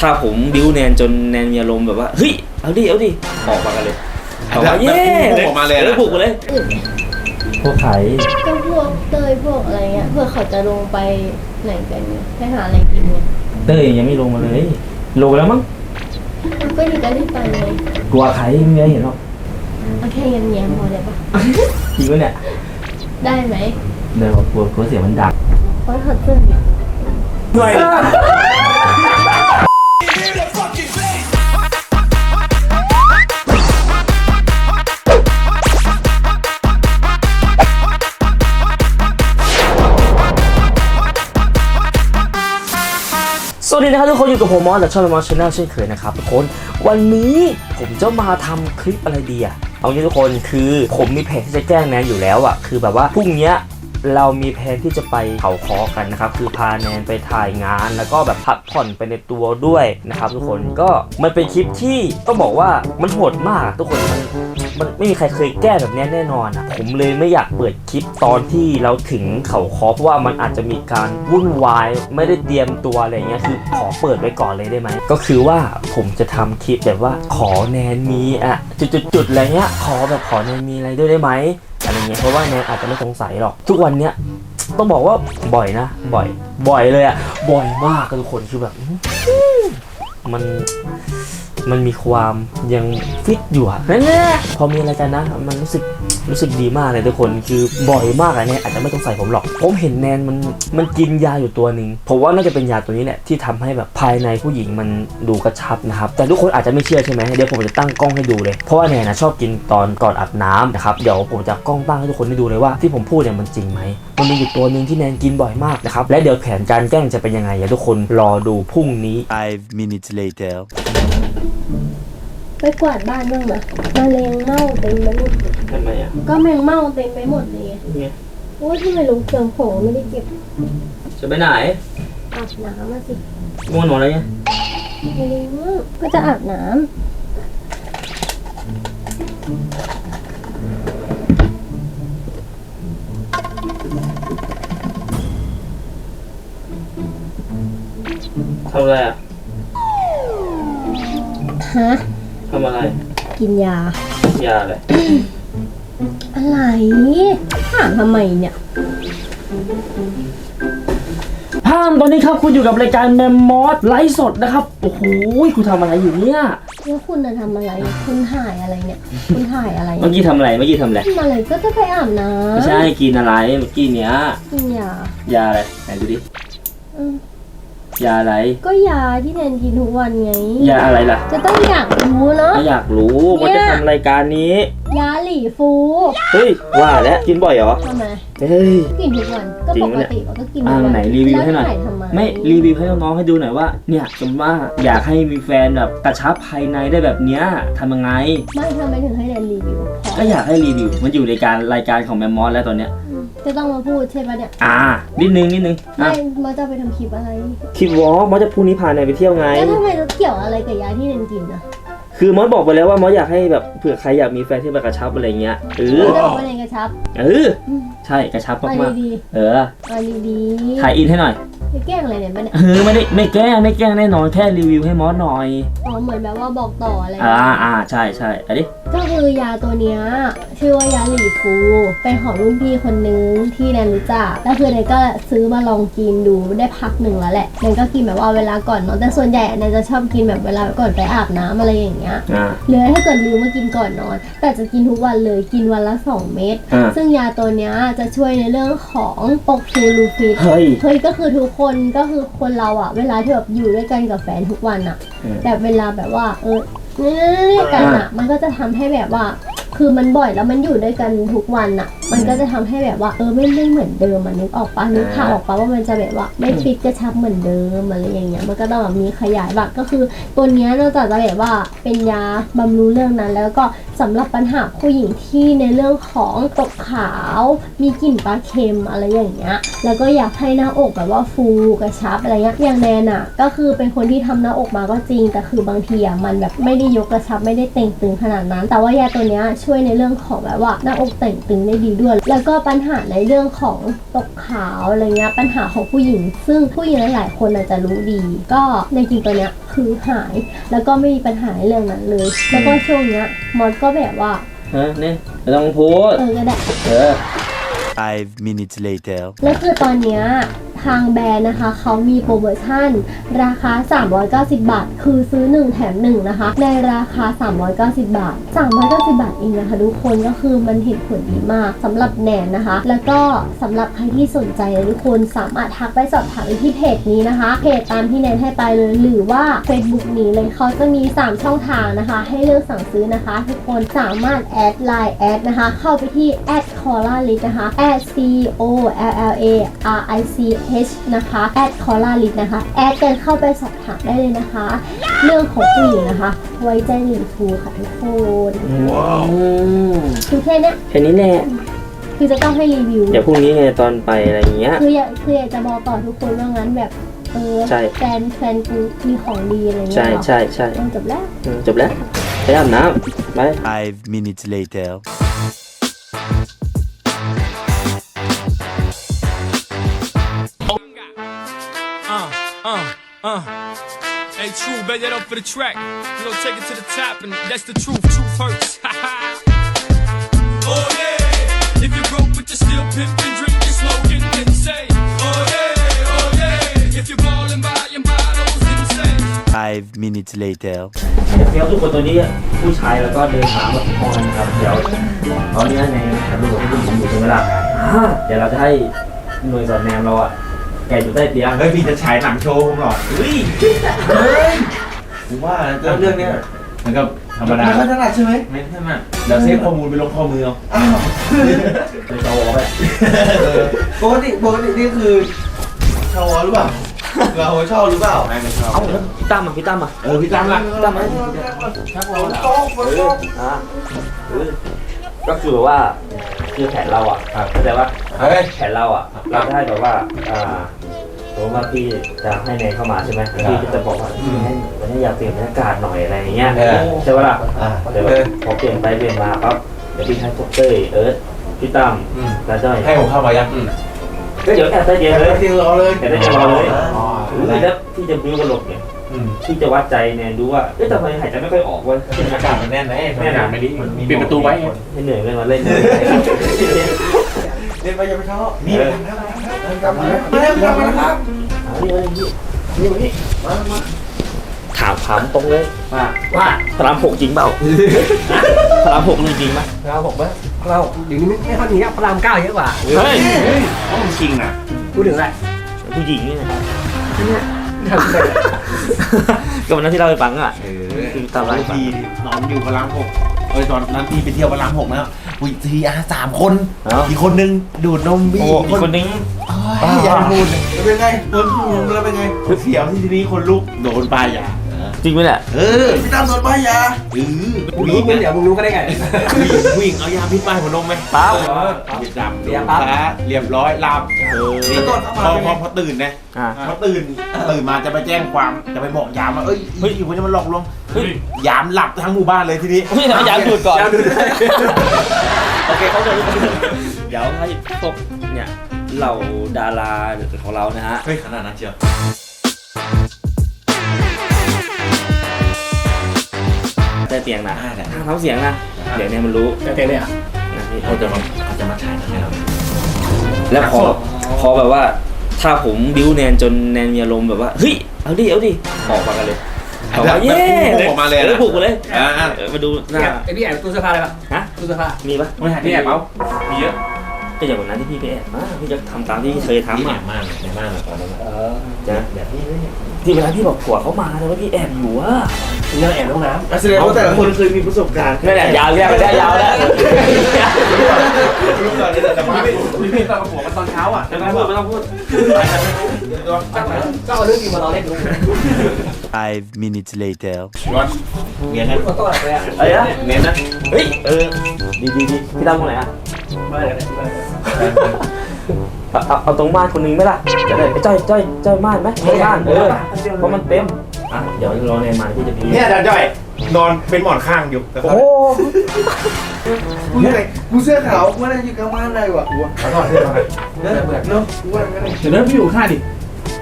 ถ้าผมบิ้วแนนจนแนนมีอารมณ์แบบว่าเฮ้ยเอาดิเอาดิออกมากันเลยออกมาแบบเย้แบบพุ่งออกมาเลยนะออบุกมาเลยอื่นพวกไข่ก็พวกเตยพวกอะไรเงี้ยเพื่อเขาจะลงไปไหนกันเนี่ยไปหาอะไรกินเนี่ยเต้ยยังไม่ลงมาเลย ลงแล้วมั้งก็อยู่กันที่ไปเลยกลัวไข่ไม่มีอะไรเห็นหรอกเอาแค่เงียบๆพอได้ปะจริงปะเนี่ยได้ไหมเดี๋ยวกลัวกลัวเสียงมันดังเพราะถอดเสื้อดิด้วยสวัส ดีนะครับทุกคนอยู่กับผมมอสจากช่องมอสชาแนลเช่นเคยนะครับทุกคนวันนี้ผมจะมาทำคลิปอะไรดีอะเอางี้ทุกคนคือผมมีแผนที่จะแกล้งแนนอยู่แล้วอะคือแบบว่าพรุ่งนี้เรามีแผนที่จะไปเขาคอกันนะครับ คือพาแนนไปถ่ายงาน แล้วก็แบบพักผ่อนไปในตัวด้วยนะครับ ทุกคนก็มันเป็นคลิปที่ต้องบอกว่ามันโหดมากทุกคนมัน มันไม่มีใครเคยแก้แบบนี้แน่นอนอะ ผมเลยไม่อยากเปิดคลิปตอนที่เราถึงเขาคอเพราะว่ามันอาจจะมีการวุ่นวาย ไม่ได้เตรียมตัวอะไรเงี้ยคือขอเปิดไว้ก่อนเลยได้ไหม ก็คือว่าผมจะทำคลิปแบบว่าขอแนนมีอะ จุดๆๆอะไรเงี้ยขอแบบขอแนนมีอะไรด้วยได้ไหมอะไรเงี้ยเพราะว่าแนนอาจจะไม่สงสัยหรอก ทุกวันเนี้ยต้องบอกว่าบ่อยนะ บ่อย บ่อยเลยอะบ่อยมากทุกคนคือแบบมัน มันมีความยังฟิตอยู่อะนั่นแหละพอมีอะไรกันนะ มันรู้สึกรู้สึกดีมากเลยทุกคนคือบ่อยมากอะเนี่ยอาจจะไม่ต้องใส่ผมหรอก ผมเห็นแนนมันมันกินยาอยู่ตัวหนึ่งผมว่าน่าจะเป็นยาตัวนี้แหละที่ทำให้แบบภายในผู้หญิงมันดูกระชับนะครับ แต่ทุกคนอาจจะไม่เชื่อใช่ไหมเดี๋ยวผมจะตั้งกล้องให้ดูเลยเพราะว่าแนนนะชอบกินตอนก่อนอาบน้ำนะครับเดี๋ยวผมจะกล้องตั้งให้ทุกคนได้ดูเลยว่าที่ผมพูดเนี่ยมันจริงไหมมันมีอยู่ตัวหนึ่งที่แนนกินบ่อยมากนะครับและเดี๋ยวแผนการแกล้งจะเป็นยังไงอย่าทุกคนรอดูพรุ่งนี้ Five minutes later. ไปกวาดบ้านบ้างไหมแมลงเม่าเต็มไปหมดทำไมอะก็แมงเม่าเต็มไปหมดเลยเนี่ยโอ้ยที่ไม่รู้เครื่องผงไม่ได้เก็บจะไปไหนอาบน้ำมาสิง่วงนอนแล้วไงไม่รู้ก็จะอาบน้ทำอะไรอะำ ฮะ ทำอะไร กินยา ยาอะไรอะไรถามทำไมเนี่ยพามตอนนี้ครับคุณอยู่กับรายการแมมมอสไลฟ์สดนะครับ โอ้โหคุณทำอะไรอยู่เนี่ย แล้วคุณน่ะทำอะไร คุณถ่ายอะไรเนี่ย คุณถ่ายอะไรเมื่อกี้ทำอะไร เมื่อกี้ทำอะไร ทำอะไรก็จะไปอาบน้ไม่ใช่กินอะไร เมื่อกี้เนี้ยำกินยา ยาอะไร ไหนดูดิอืม ยาอะไร ก็ยาที่แนนกินทุกวันไง ยาอะไรล่ะจะต้องอยากรู้เนาะ ไม่อยากรู้ว่าจะทำรายการนี้ ยาหลี่ฟูเฮ้ยว่าแล้วกินบ่อยเหรอทำไมเฮ้ยกินทุกวันก็จริปงกปะเนี่ยติก็กินทุอ่ากวันไหนรีวิวให้หน่อยแล้ถ่าทำไมไม่รีวิวให้น้องๆให้ดูหน่อยว่า เนี่ยสมมติว่าอยากให้มีแฟนแบบกระชับภายในได้แบบเนี้ยทำยังไง ไม่ทำไมถึงให้แนนรีวิวเพราะก็อยากให้รีวิวมันอยู่ในการรายการของแมมมอสแล้วตอนเนี้ยอืม จะต้องมาพูดใช่ปะเนี่ยอ่า นิดนึงนิดนึงไม่อะมาจะไปทำคลิปอะไรคลิปวอล์กมอสจะพรุ่งนี้พาไหนายไปเที่ยวไง แล้วทำไมจะเกี่ยวอะไรกับยาที่แนนกินนะคือมอสบอกไปแล้วว่ามอสอยากให้แบบเผื่อใครอยากมีแฟนที่แบบกระชับอะไรเงี้ยเออจะบอกว่าแนนกระชับเอออืมใช่กระชับเอันมากดีๆเออๆอันดีๆถ่ายอินให้หน่อยจะแกล้งอะไรเนี่ยปะเนี่ยเออไม่ได้ไม่แกล้งไม่แกล้งแน่นอนแค่รีวิวให้มอสหน่อย อ๋อเหมือนแบบว่าบอกต่ออะไรอ่าอ่าใช่ใช่อันนี้ก็คือยาตัวเนี้ยชื่อว่ายาหลีฟู เป็นของรุ่นพี่คนนึงที่แนนรู้จักแล้วคือแนนก็ซื้อมาลองกินดูได้พักหนึ่งแล้วแหละแนนก็กินแบบว่าเวลาก่อนนอนแต่ส่วนใหญ่แนนจะชอบกินแบบเวลาก่อนไปอาบน้ำอะไรอย่างเงี้ยอ่า หรือถ้าเกิดลืมมากินก่อนนอน แต่จะกินทุกวันเลยกินวันละ 2 เม็ดอ่า ซึ่งยาตัวเนี้ยจะช่วยในเรื่องของปกฟูลูฟิต เฮ้ย เฮ้ยก็คือทุกคนก็คือคนเราอะเวลาที่แบบอยู่ด้วยกันกับแฟนทุกวันอะอืมแบบเวลาแบบว่าเออ นี่ยกันอะมันก็จะทำให้แบบว่า คือมันบ่อยแล้วมันอยู่ด้วยกันทุกวันอะมันก็จะทำให้แบบว่าเออไม่ไม่เหมือนเดิมมันนึกออกปะนึกภาพออกปะว่ามันจะแบบว่าไม่ฟิตกระชับเหมือนเดิมอะไรอย่างเงี้ยมันก็ต้องแบบมีขยายบักก็คือ ตัวเนี้ยนอกจากจะแบบว่าเป็นยาบำรุงเรื่องนั้น แล้วก็สำหรับปัญหาผู้หญิงที่ในเรื่องของตกขาว มีกลิ่นปลาเค็มอะไรอย่างเงี้ยแล้วก็อยากให้หน้าอกแบบว่าฟูกระชับอะไรเงี้ยอย่างแนนอะก็คือเป็นคนที่ทำหน้าอกมาก็จริง แต่คือบางทีอะมันแบบไม่ได้ยกกระชับไม่ได้เต่งตึงขนาดนั้น แต่ว่ายาตัวเนี้ยช่วยในเรื่องของแบบว่าหน้าอกเต่งตึงได้ดีด้วย แล้วก็ปัญหาในเรื่องของตกขาวอะไรเงี้ยปัญหาของผู้หญิง ซึ่งผู้หญิงหลายๆคนอาจจะรู้ดี ก็ในจริงตัวเนี้ยคือหาย แล้วก็ไม่มีปัญหาในเรื่องนั้นเลย แล้วก็ช่วงเนี้ยมอสก็แบบว่าฮะนี่ไม่ต้องพูดเออก็ได้เออ Five minutes later. แล้วคือตอนเนี้ย ทางแบรนด์นะคะเขามีโปรโมชั่น ราคา 390 บาท คือซื้อ 1 แถม 1 นะคะ ในราคา 390 บาท 390 บาทเองนะคะทุกคนก็คือมันเห็นผลดีมากสำหรับแนนนะคะ แล้วก็สำหรับใครที่สนใจนะทุกคนสามารถทักไปสอบถามที่เพจนี้นะคะเพจตามที่แนนให้ไปเลยหรือว่า Facebook นี้เลยเขาจะมี 3 ช่องทางนะคะ ให้เลือกสั่งซื้อนะคะ ทุกคนสามารถแอดไลน์แอดนะคะ เข้าไปที่แอดคอร่าลิสนะคะ a c o l l a r i c h นะคะแอดคอร่าลิสนะคะแอดกันเข้าไปสอบถามได้เลยนะคะ เรื่องของผู้หญิงนะคะ ไว้ใจหลิงฟูค่ะทุกคนอืมคือแค่เนี้ยแค่นี้แหละคือจะต้องให้รีวิว เดี๋ยวพรุ่งนี้ไงตอนไปอะไรอย่างเงี้ย คืออยากคืออยากจะบอกต่อทุกคนว่างั้นแบบเออใช่ แฟนแฟนกูมีของดีอะไรเงี้ยใช่เหรอใช่ใช่เออจบแล้ว อืมจบแล้วไปอาบน้ำไป Five minutes later. True, bet that up for the track. You know, take it to the top, and that's the truth. Truth hurts. oh, yeah. If you're broke, but you're still pimping, drinking, smoking, then say, oh, yeah, oh, yeah. If you're balling by your bottles, then say, Five minutes later. เดี๋ยวทุกคนตัวนี้ผู้ชายแล้วก็เดินหาแบบพรนะครับเดี๋ยวตอนนี้ในถ่ายรูปกับผู้หญิงอยู่ใช่ไหมล่ะอ่าเดี๋ยวเราจะให้หน่วยสอดแนมเราอะ แกอยู่ใต้เตียงเฮ้ยพี่จะฉายหนังโชว์ผมเหรอเฮ้ยผมว่าแล้วเรื่องเนี้ยมันก็ธรรมดาไม่ถนัดใช่ไหมไม่ใช่ไหมเดี๋ยวเซฟข้อมูลไปลงข้อมือเอาอ้าวเลยจะโอ้ไปปกติปกตินี่คือชาวหรือเปล่าเราชอบหรือเปล่าไม่ไม่ชอบเอาแล้วพี่ตั้มอะพี่ตั้มอะเออพี่ตั้มล่ะพี่ตั้มอะชักเราโต๊ะบนเอโต๊ะออะเออก็คือแบบว่าคือแผนเราอะเข้าใจว่าเฮ้ยแผนเราอะเราจะให้แบบว่าอ่า สมมติว่าพี่จะให้เนยเข้ามาใช่ไหมพี่ก็จะบอกว่าพี่ให้วันนี้อยากเปลี่ยนบรรยากาศหน่อยอะไรอย่างเงี้ยเออใช่ปะล่ะอ่าเดี๋ยวพอเปลี่ยนไปเปลี่ยนมาปั๊บเดี๋ยวพี่ให้พวกเต้ยเอิร์ธพี่ตั้มอืมแล้วจ้อยให้ผมเข้ามายังก็เดี๋ยวแอบใต้เตียงเลยเตียงรอเลยแอบใต้เตียงรอเลยอ๋อหรือถ้าพี่จะบิ้วกระโหลกเนี่ยอืมพี่จะวัดใจเนี่ยดูว่าเอ๊ะทำไมหายใจไม่ค่อยออกเวะอากาศมันแน่นนะอากาศไม่ดีปิดประตูไว้ให้เหนื่อยเลยมาเล่นเล่นไปอย่าไปชอบนี่กลับ มาแล้วกลับมาแล้วครับเอาดิเอาดินี่มานี่ถามถามตรงเลยว่าว่าพระรามหกจริงเปล่าพระรามหกมีจริงไหมเราบอกว่าเราเดี๋ยวนี้ไม่ไม่เท่านี้พระรามเก้าเยอะกว่าเฮ้ยต้องจริงนะพูดถึงอะไรผู้หญิงนี่นะก็วันนั้นที่เราไปฟังอะเอคือตามร้านทีนอนอยู่พระรามหกเออตอนนั้นพี่ไปเที่ยวพระรามหกแล้วอุ้ยทีอาสามคนเอ้า อีกคนนึงดูดนมพี่โอ้อีกคนนึง เอ้ยอย่าพูดแล้วเป็นไงโดนพูดแล้วเป็นไงเสียวที่ทีนี้คนลุกโดนปลายยาจริงไหมเนี่ยเออพี่ตั้มโดนป้ายยาเออมึผู้งหรู้ญิงมึงเดี๋ยวมึงรู้ก็ได้ไงผู้หญิงเอายาพิษป้ายหัวนมไหมเปล่า เออเรียบดำเรียบปั๊บฟ้าเรียบร้อยหลับเออนี่พอพอพอตื่นนะ อะพอตื่นตื่นมาจะไปแจ้งความจะไปบอกยามว่าเอ้ยเฮ้ยคนนี้มันหลอกลวงเฮ้ ยยามหลับทั้งหมู่บ้านเลยทีนี้พี่ทำยาดูดก่อน ยาดูดโอเคเขาจะเดี๋ยวให้พวกเนี่ยเหล่าดาราของเรานะฮะ เฮ้ยขนาดนั้นเชียวใต้เตียงนะได้แหละห้ามทำเสียงนะ เดี๋ยวเนี่ยมันรู้แต่เต็มเลยอะนะพี่เขาจะมาเขาจะมาฉายหนังให้เราแล้วพอพอแบบว่า ถ้าผมบิ้วแนนจนแนนมีอารมณ์แบบว่า เฮ้ย เอาดิ เอาดิ ออกมากันเลย ออกมาเย้พุ่งออกมาเลยเออนะผูกมาเลยอ่าอ่าเออมาดูหน้า ไอพี่แอบตู้เสื้อผ้าเลยปะฮะ ตู้เสื้อผ้ามีปะไม่หายที่ไหนเปล่ามีเยอะก็อย่างวันนั้นที่พี่ไปแอบมาพี่จะทำตามที่เคยทำที่แออะบมากในบ้านตอนนั้นเออจะแบบนี้เลยที่เวลาพี่บอกผัวเขามาแต่ว่าพี่แอบอยู่อะเรื่องแอบห้องน้แสดงว่าแต่ละคนเคยมีประสบการณ์นั่นแหละยาวแล้วไม่ได้ยาวแล้วรู้ก่อนนี่แต่ไม่พี่พี่ตอนกับผัวมันตอนเช้าอะไม่ต้องพูดไม่ต้องพูดำก็เอาเรื่องจริงมาเราเล่นดู Five minutes later. ร้อนเงี้ยนะก็ต้องอะไรอะเอ้ยนะเน้นนะเฮ้ยเออดีดีดีพี่ตั้มตรงไหนอะไม่เลยเอาเอาเอาตรงม่านคนนึงไหมล่ะจะได้ไปจ้อยจ้อยจ้อยม่านไหมจ้อยม่านเออเพราะมันเต็มอะเดี๋ยวรอในมาพี่จะพี่เนี่ยอาจารย์จ้อยนอนเป็นหมอนข้างอยู่แต่โอ้โหกูยังไงกูเสื้อขาวกูว่าน่าจะอยู่กลางบ้านได้ว่ะกูว่าขอโทษเพื่อนมาเนอะเนาะกูว่างั้นเลยเดี๋ยวเริ่มอยู่ข้าดิ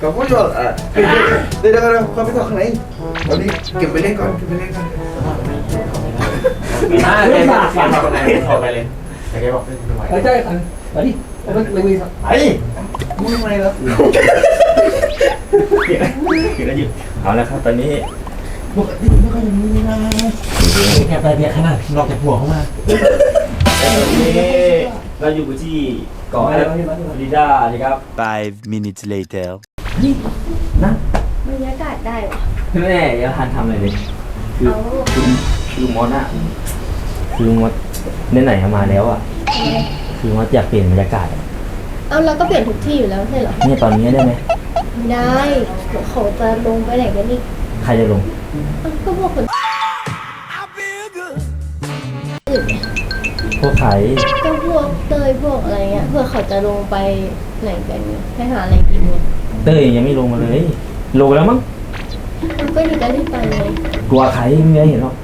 ก็กูจะอะเดี๋ยวเดี๋ยวเดี๋ยวเดี๋ยวเขาไปต่อข้างในตอนนี้เก็บไปเล่นก่อนเก็บไปเล่นก่อนอ่าเดี๋ยวมาฟังมาคนไหนถอดไปเลยแต่แกบอกไม่ไหวเออใช่อันมาดิมันมันมีไอ้มึงทำไมล่ะเขียนเขียนแล้วหยุดเอาละครับตอนนี้ปกติไม่ค่อยจะมีนะแค่ไปเบียร์ขนาดนอกจากหัวเขามาตอนนี้เราอยู่ที่เกาะแอฟริดานะครับ Five minutes later. บรรยากาศได้วะแม่ยังทันทำอะไรเลยคือเอาคือคือมอสอะคือมอสไหนๆมาแล้วอะคือมอสอยากเปลี่ยนบรรยากาศอะเอาเราก็เปลี่ยนทุกที่อยู่แล้วไม่ใช่เหรอเนี่ยตอนนี้ได้ไหมไม่ได้เดี๋ยวเขาจะลงไปไหนกันอีกใครจะลงเอ้าก็พวกคนอื่นไงพวกใครก็พวกเตยพวกอะไรเงี้ยเพื่อเขาจะลงไปไหนกันเนี่ยไปหาอะไรกินเนี่ย เต้ยยังไม่ลงมาเลย ลงแล้วมั้งมันก็ดีกันรีบไปเลย กลัวใครไม่ได้เห็นหรอก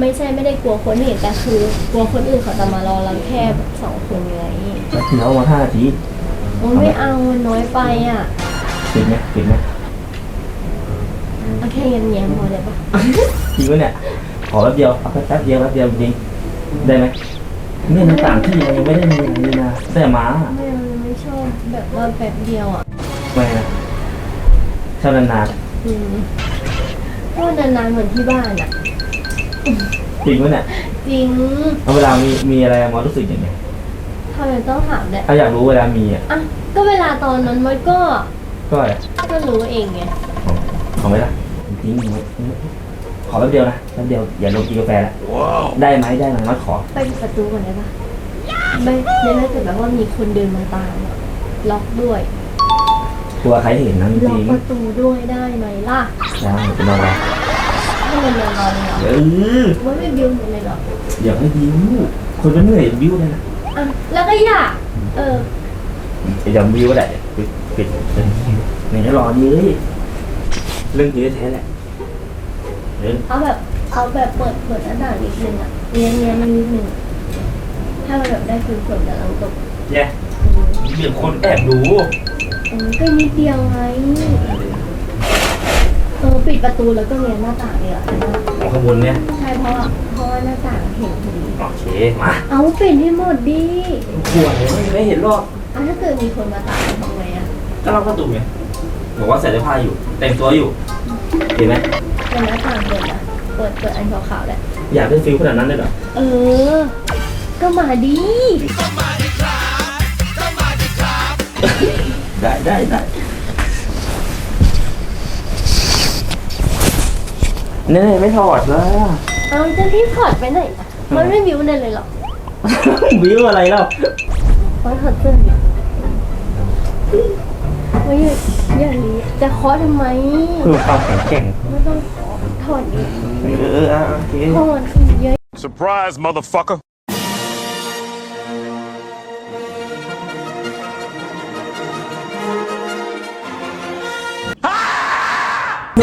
ไม่ใช่ไม่ได้กลัวคนเห็นแต่คือกลัวคนอื่นเขาจะมารอเราแค่สองคนไงเดี๋ยวมาห้านาทีโอ้ยไม่เอามันน้อยไปอะปิดไหมปิดไหมเอาแค่เงียบๆพอได้ปะจริงปะเนี่ยขอแป๊บเดียวเอาแป๊บเดียวแป๊บเดียวจริงได้ไหมเนี่ยมันต่างที่มันยังไม่ได้มีอะไรเลยนะแต่หมาไม่เอาไม่ชอบแบบว่าแป๊บเดียวอะ ไม่นะชอบนานอืมเพราะว่านานๆเหมือนที่บ้านอะ ๆจริงปะเนี่ยจริงเอาเวลามีมีอะไรมอรู้สึกยังไงทำไมต้องถามด้วยเอาอยากรู้เวลามีอะอะก็เวลาตอนนั้นมันก็ก็อะไรก็รู้เองไงของของไหมล่ะจริงๆไม่ขอแป๊บเดียวนะแป๊บเดียวอย่าลงกินกาแฟละได้ไหมได้ไหมมัดขอไปปิดประตูก่อนได้ปะไม่ไม่น่าจะแบบว่ามีคนเดินมาตามอะล็อกด้วย กลัวใครเห็นนะจล็อกริงประตูด้วยได้ไหมล่ะๆได้เป็นอะไรให้มันนอนๆเลยเหรอเออว่าไม่บิวหมดเลยเหรออย่าให้บิ้วคนมันเหนื่อยบิ้วเลยนะอะแล้วก็อยากเอออย่าบิ้วก็ได้ปิดปิดเนี่ยจะรอดีเลยเรื่องจริงแท้ๆแหละเออเอาแบบเอาแบบเปิดเปิดหน้าต่างนิดนึงอะเนี้ยเนี้ยมันนิดนึงถ้ามันแบบได้คือฝนกำลังตกเนี่ย เดี๋ยวคนแอบดูเออก็นิดเดียวไงเออปิดประตูแล้วก็เนี้ยหน้าต่างเนี่ยของข้างบนเนี่ย ใช่เพราะว่าเพราะว่าหน้าต่างเห็นพอดีโอเค มาเอาปิดให้หมดดิขวดไม่เห็นหรอกอะถ้าเกิดมีคนมาตามทำไงอะก็ล็อกประตูไงบอกว่าใส่เสื้อผ้าอยู่ แต่งตัวอยู่ เห็นไหมเปิดหน้าต่างเปิดอะเปิดเปิดอันขาวๆแหละอยากได้ฟิลขนาดนั้นเลยเหรอ เออ ก็มาดี ได้ได้ได้เนี่ยไม่ถอดเลยเอาจะรีบถอดไปไหนอะมันไม่มิวนั่นเลยเหรอบิ้วอะไรแล้วเพราะถอดเสื้อดิไม่อย่าอย่าลีจะเคาะทำไมเพื่อความแข็งแกร่งไม่ต้องถอดดิเอออะโอเคถอดอีกเยอะ Surprise, motherfucker. พ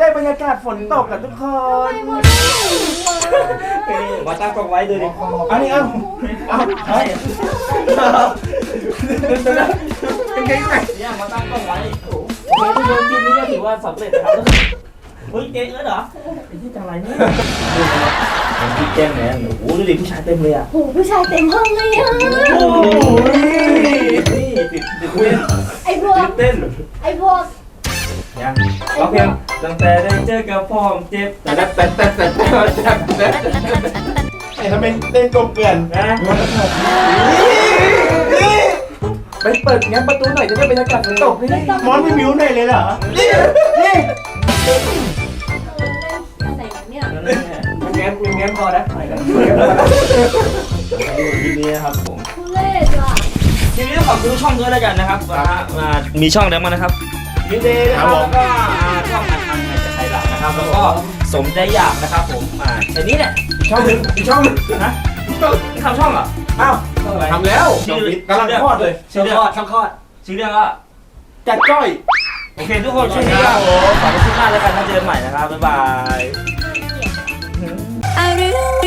ได้บรรยากาศฝนตกกับทุกคนมาตั้งกล้องไว้ดูดิอันนี้เอาเอาเอาเนี่ยมาตั้งกล้องไว้โอ้โหที่โดนจิ้มนี่ก็ถือว่าสำเร็จนะครับเฮ้ยเจ๊เอิร์ธเหรอไอ้ที่จังไรเนี่ยมันพี่แจ้งแมนโอ้โหดูดิผู้ชายเต็มเลยอะโหผู้ชายเต็มห้องเลยอะโอ้ยนี่ติดติดเต้นไอ้พวกติดเต้นไอ้พวก ยังร้องเพลงตั้งแต่ได้เจอกับพ่อผมเจ็บแต่แต่แต่แต่แต่แต่แต่ไอ้ทำเป็นเต้นกบเกลื่อนนะไปเปิดงั้นประตูหน่อยจะได้บรรยากาศฝนตกนี่มอนไม่มิวหน่อยเลยเหรอนี่นี่อะไรเนี่ยแง้มแง้มพอนะไปแล้วทีนี้ครับผมทุเรศว่ะทีนี้ต้องขอบคุณช่องด้วยแล้วกันนะครับมามีช่องแล้วมานะครับ มิเดย์นะครับแล้วก็อ่าช่องอันอันในจะไทยหลักนะครับแล้วก็สมใจอยากนะครับผมอ่าแค่นี้แหละอีกช่องหนึ่งอีกช่องหนึ่งนะนี่ทำช่องเหรออ้าวช่องอะไรทำแล้วชื่อกำลังคลอดเลยชื่อเรื่องคลอดช่องคลอดชื่อเรื่องก็จัดจ้อยโอเคทุกคนช่วงนี้ก็ขอบคุณมากแล้วกันถ้าเจอกันใหม่นะครับบ๊ายบายอะไร